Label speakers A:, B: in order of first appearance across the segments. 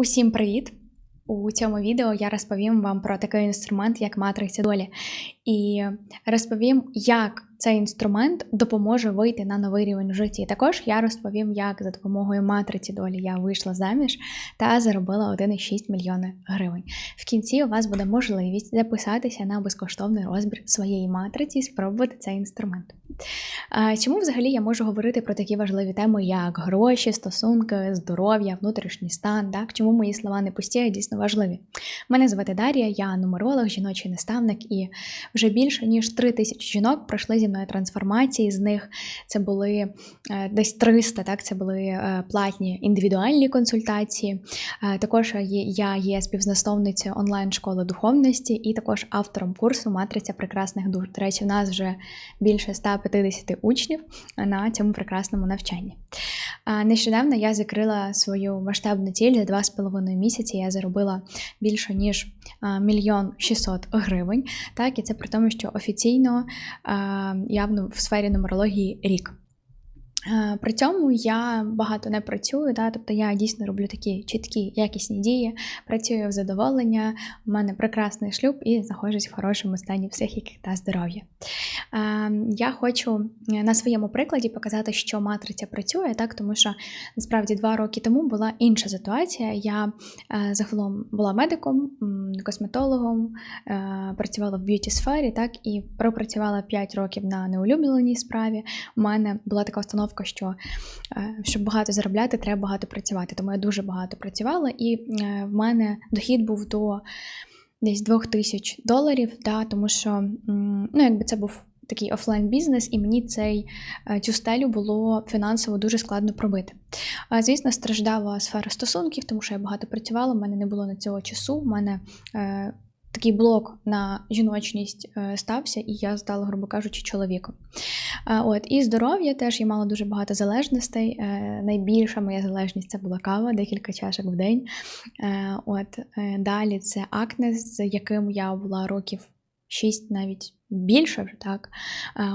A: Усім привіт! У цьому відео я розповім вам про такий інструмент, як матриця долі, і розповім, як цей інструмент допоможе вийти на новий рівень в житті. Також я розповім, як за допомогою матриці долі я вийшла заміж та заробила 1,6 мільйони гривень. В кінці у вас буде можливість записатися на безкоштовний розбір своєї матриці і спробувати цей інструмент. Чому взагалі я можу говорити про такі важливі теми, як гроші, стосунки, здоров'я, внутрішній стан? Так? Чому мої слова не пусті, а дійсно важливі? Мене звати Дар'я, я нумеролог, жіночий наставник, і вже більше ніж 3 тисячі жінок пройшли зі мною трансформації. З них це були е, десь 300, так, це були е, платні індивідуальні консультації. Е, також я є співзасновницею онлайн-школи духовності і також автором курсу Матриця прекрасних душ. До речі, в нас вже більше 150 учнів на цьому прекрасному навчанні. Нещодавно я закрила свою масштабну ціль за 2,5 місяці. Я заробила більше ніж мільйон 600 гривень. Так, і це при тому, що офіційно явно в сфері нумерології рік. Е, при цьому я багато не працюю, да, тобто я дійсно роблю такі чіткі, якісні дії, працюю в задоволення, у мене прекрасний шлюб і знаходжусь в хорошому стані психіки та здоров'я. Е, я хочу е, на своєму прикладі показати, що матриця працює, так, тому що насправді два роки тому була інша ситуація. Я загалом була медиком, косметологом, працювала в б'юті сфері, так, і пропрацювала 5 років на неулюбленій справі. У мене була така установка установка, що е, щоб багато заробляти, треба багато працювати. Тому я дуже багато працювала, і е, в мене дохід був до десь 2000 доларів, да, тому що ну, якби це був. Такий офлайн бізнес, і мені цей е, цю стелю було фінансово дуже складно пробити. Звісно, страждала сфера стосунків, тому що я багато працювала, в мене не було на цього часу. в мене такий блок на жіночність е, стався, і я стала, грубо кажучи, чоловіком. От, І здоров'я теж я мала дуже багато залежностей. Е, найбільша моя залежність це була кава, декілька чашок в день. Е, от, Далі це акне, з яким я була років 6 навіть більше вже так.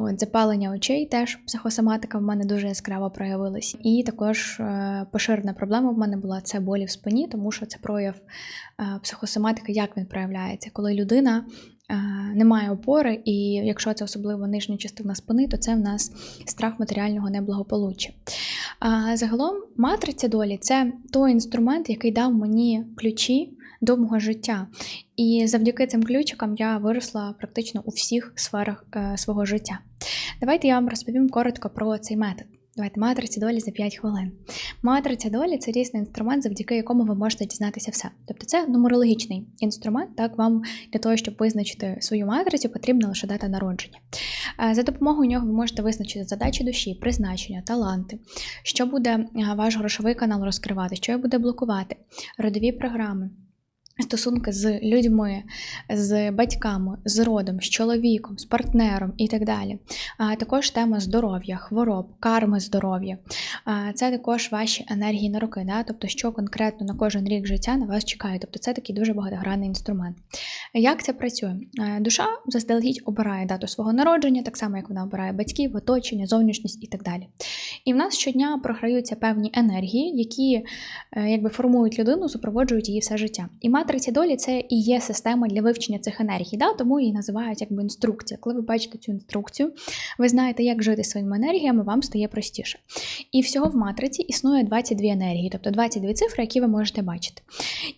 A: От Запалення очей теж психосоматика в мене дуже яскраво проявилась. І також е, поширена проблема в мене була це болі в спині, тому що це прояв е, психосоматики, як він проявляється, коли людина. Е, немає опори, і якщо це особливо нижня частина спини, то це в нас страх матеріального неблагополуччя. А загалом, матриця долі це той інструмент, який дав мені ключі до життя. І завдяки цим ключикам я виросла практично у всіх сферах е, свого життя. Давайте я вам розповім коротко про цей метод. Давайте матриця долі за 5 хвилин. Матриця долі це дійсний інструмент, завдяки якому ви можете дізнатися все. Тобто це нумерологічний інструмент, так вам для того, щоб визначити свою матрицю, потрібна лише дата народження. Е, за допомогою нього ви можете визначити задачі душі, призначення, таланти, що буде е, ваш грошовий канал розкривати, що буде блокувати, родові програми. Стосунки з людьми, з батьками, з родом, з чоловіком, з партнером і так далі. А також тема здоров'я, хвороб, карми здоров'я. Це також ваші енергії на роки, да? тобто, що конкретно на кожен рік життя на вас чекає. Тобто це такий дуже багатогранний інструмент. Як це працює? Душа заздалегідь обирає дату свого народження, так само, як вона обирає батьків, оточення, зовнішність і так далі. І в нас щодня програються певні енергії, які е, якби формують людину, супроводжують її все життя. І матриця долі це і є система для вивчення цих енергій, да? тому її називають якби інструкція. Коли ви бачите цю інструкцію, ви знаєте, як жити своїми енергіями, вам стає простіше. І всього в матриці існує 22 енергії, тобто 22 цифри, які ви можете бачити.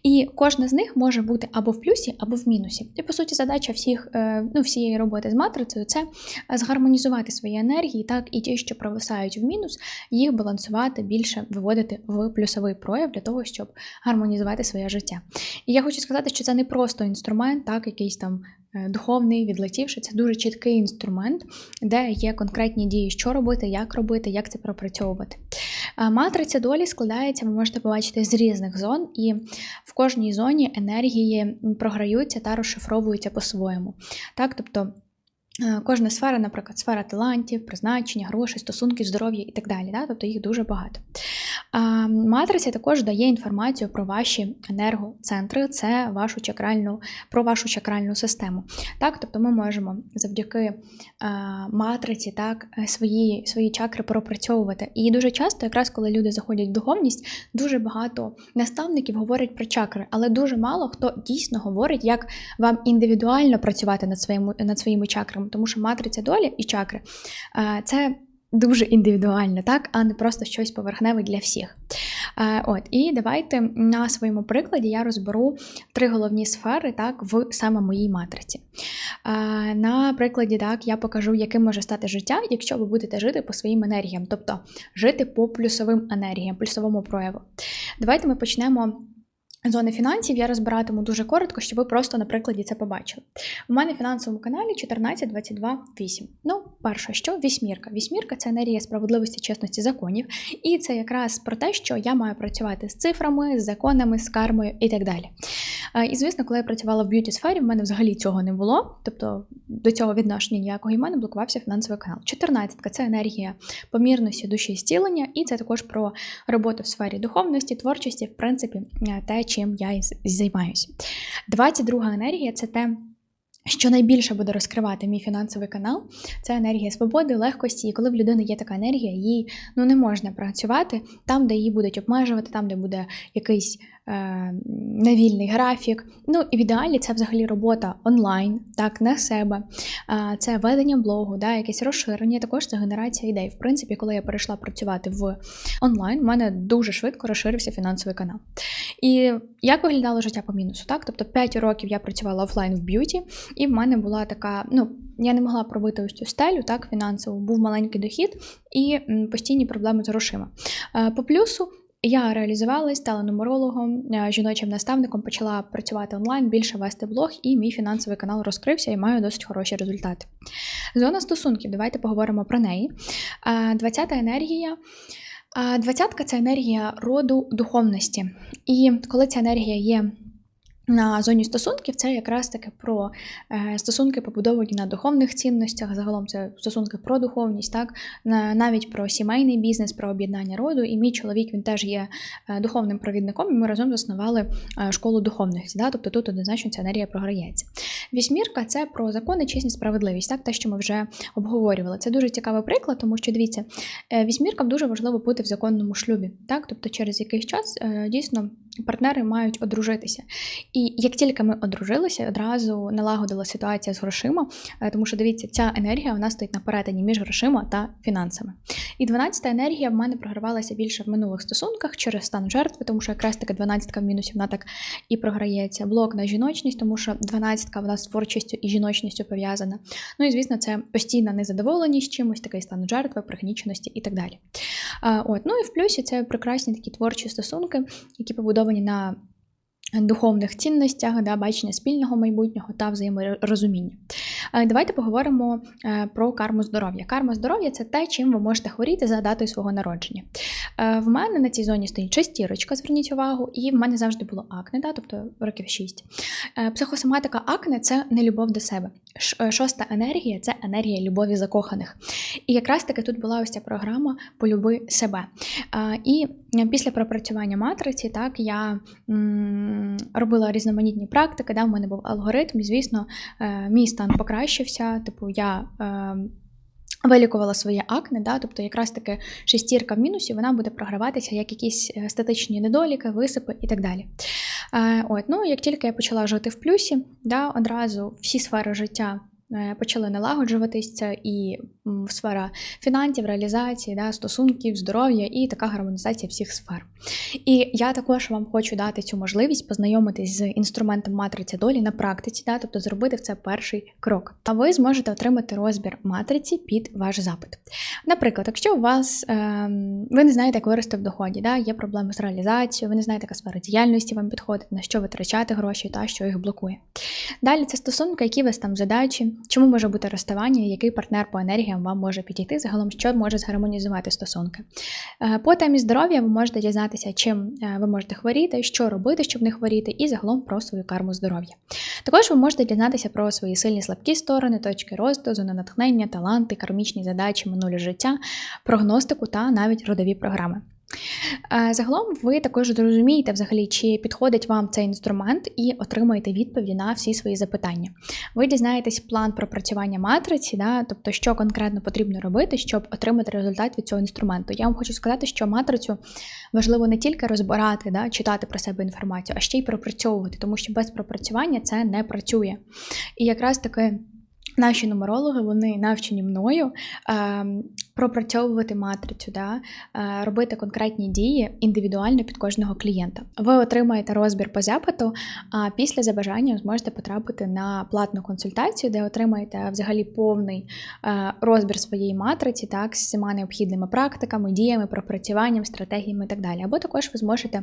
A: І кожна з них може бути або в плюсі, або в мінусі. І, по суті, задача всіх, е, ну, всієї роботи з матрицею це згармонізувати свої енергії, так, і ті, що провисають в мінус, їх балансувати більше, виводити в плюсовий прояв для того, щоб гармонізувати своє життя. І я хочу сказати, що це не просто інструмент, так, якийсь там духовний, відлетівши, це дуже чіткий інструмент, де є конкретні дії, що робити, як робити, як це пропрацьовувати. Матриця долі складається, ви можете побачити, з різних зон, і в кожній зоні енергії програються та розшифровуються по-своєму. Так, тобто Е, Кожна сфера, наприклад, сфера талантів, призначення, грошей, стосунків, здоров'я і так далі. Да? Тобто їх дуже багато. А, Матриця також дає інформацію про ваші енергоцентри, це вашу чакральну, про вашу чакральну систему. Так? Тобто ми можемо завдяки а, матриці так, е, свої, свої чакри пропрацьовувати. І дуже часто, якраз коли люди заходять в духовність, дуже багато наставників говорять про чакри, але дуже мало хто дійсно говорить, як вам індивідуально працювати над своїми, над своїми чакрами, тому що матриця долі і чакри е, це дуже індивідуально, так, а не просто щось поверхневе для всіх. Е, От, і давайте на своєму прикладі я розберу три головні сфери так, в саме моїй матриці. Е, На прикладі так, я покажу, яким може стати життя, якщо ви будете жити по своїм енергіям, тобто жити по плюсовим енергіям, плюсовому прояву. Давайте ми почнемо. Зони фінансів я розбиратиму дуже коротко, щоб ви просто на прикладі це побачили. У мене в фінансовому каналі 14, 22, 8. Ну, перше, що вісьмірка. Вісьмірка це енергія справедливості, чесності, законів. І це якраз про те, що я маю працювати з цифрами, з законами, з кармою і так далі. Е, І звісно, коли я працювала в б'юті сфері, в мене взагалі цього не було. Тобто до цього відношення ніякого і в мене блокувався фінансовий канал. 14 це енергія помірності душі і зцілення, і це також про роботу в сфері духовності, творчості, в принципі, е, те, чим я і займаюся. 22 енергія це те. Що найбільше буде розкривати мій фінансовий канал, це енергія свободи, легкості. І коли в людини є така енергія, їй ну не можна працювати там, де її будуть обмежувати, там, де буде якийсь е, невільний графік. Ну і в ідеалі це взагалі робота онлайн, так, на себе. Е, це ведення блогу, да, якесь розширення. Також це генерація ідей. В принципі, коли я перейшла працювати в онлайн, у мене дуже швидко розширився фінансовий канал. І як виглядало життя по мінусу? Так, тобто 5 років я працювала офлайн в б'юті, і в мене була така, ну. Я не могла пробити ось цю стелю, так, фінансово, був маленький дохід і постійні проблеми з грошима. Е, По плюсу я реалізувалась, стала нумерологом, е, жіночим наставником, почала працювати онлайн, більше вести блог, і мій фінансовий канал розкрився і маю досить хороші результати. Зона стосунків, давайте поговоримо про неї. Е, 20-та енергія. Е, Двадцятка це енергія роду духовності. І коли ця енергія є на зоні стосунків, це якраз таки про е, стосунки, побудовані на духовних цінностях. Загалом це стосунки про духовність, так На- навіть про сімейний бізнес, про об'єднання роду. І мій чоловік він теж є е, духовним провідником. І ми разом заснували е, школу духовності. Да? Тобто тут однозначно ця енергія програється. Вісьмірка це про закони, чесність, справедливість, так те, що ми вже обговорювали. Це дуже цікавий приклад, тому що дивіться, вісьміркам дуже важливо бути в законному шлюбі. Так, тобто через якийсь час дійсно партнери мають одружитися. І як тільки ми одружилися, одразу налагодила ситуація з грошима, е, тому що дивіться, ця енергія вона стоїть на перетині між грошима та фінансами. І 12-та енергія в мене програвалася більше в минулих стосунках через стан жертви, тому що якраз таки 12-ка в мінусі вона так і програється. Блок на жіночність, тому що 12-ка вона з творчістю і жіночністю пов'язана. Ну і звісно, це постійна незадоволеність чимось, такий стан жертви, пригніченості і так далі. От, ну і в плюсі це прекрасні такі творчі стосунки, які побудовані на духовних цінностях, да, бачення спільного майбутнього та взаєморозуміння. Е, Давайте поговоримо е, про карму здоров'я. Карма здоров'я це те, чим ви можете хворіти за датою свого народження. Е, В мене на цій зоні стоїть шестірочка, зверніть увагу, і в мене завжди було акне, да, тобто років 6. Психосоматика акне це не любов до себе. Е, Шоста енергія це енергія любові закоханих. І якраз таки тут була ось ця програма Полюби себе. І е, після пропрацювання матриці, так я робила різноманітні практики, да, в мене був алгоритм, і звісно, е, мій стан покращився. Типу, я. Вилікувала своє акне, да, тобто якраз таки шестірка в мінусі вона буде програватися як якісь е, статичні недоліки, висипи і так далі. Е, от, ну, як тільки я почала жити в плюсі, да, одразу всі сфери життя почали налагоджуватись, це і сфера фінансів, реалізації, да, стосунків, здоров'я і така гармонізація всіх сфер. І я також вам хочу дати цю можливість познайомитись з інструментом матриці долі на практиці, да, тобто зробити в це перший крок. А ви зможете отримати розбір матриці під ваш запит. Наприклад, якщо у вас ем, ви не знаєте, як вирости в доході, да, є проблеми з реалізацією, ви не знаєте, яка сфера діяльності вам підходить, на що витрачати гроші та що їх блокує. Далі це стосунки, які у вас там задачі, чому може бути розставання, який партнер по енергіям вам може підійти, загалом, що може згармонізувати стосунки. Е, По темі здоров'я ви можете дізнатися, чим е, ви можете хворіти, що робити, щоб не хворіти, і загалом про свою карму здоров'я. Також ви можете дізнатися про свої сильні слабкі сторони, точки росту, зони натхнення, таланти, кармічні задачі, минулі життя, прогностику та навіть родові програми. Загалом ви також зрозумієте взагалі, чи підходить вам цей інструмент, і отримаєте відповіді на всі свої запитання. Ви дізнаєтесь план пропрацювання матриці, да, тобто, що конкретно потрібно робити, щоб отримати результат від цього інструменту. Я вам хочу сказати, що матрицю важливо не тільки розбирати, да, читати про себе інформацію, а ще й пропрацьовувати, тому що без пропрацювання це не працює. І якраз таки. Наші нумерологи вони навчені мною е, пропрацьовувати матрицю, да, е, робити конкретні дії індивідуально під кожного клієнта. Ви отримаєте розбір по запиту, а після за бажанням зможете потрапити на платну консультацію, де отримаєте взагалі повний е, розбір своєї матриці, так, з всіма необхідними практиками, діями, пропрацюванням, стратегіями і так далі. Або також ви зможете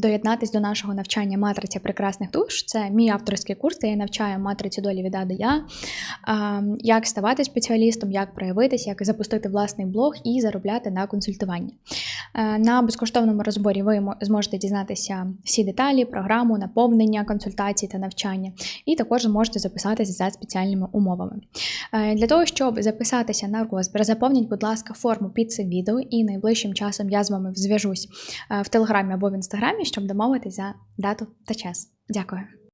A: доєднатись до нашого навчання матриця прекрасних душ. Це мій авторський курс, де я навчаю матрицю долі від А до Я, як ставати спеціалістом, як проявитись, як запустити власний блог і заробляти на консультуванні. Е, На безкоштовному розборі ви зможете дізнатися всі деталі, програму, наповнення, консультацій та навчання, і також можете записатися за спеціальними умовами. Е, Для того, щоб записатися на розбір, заповніть, будь ласка, форму під цим відео, і найближчим часом я з вами зв'яжусь е, в телеграмі або в інстаграмі, щоб домовитися за дату та час. Дякую.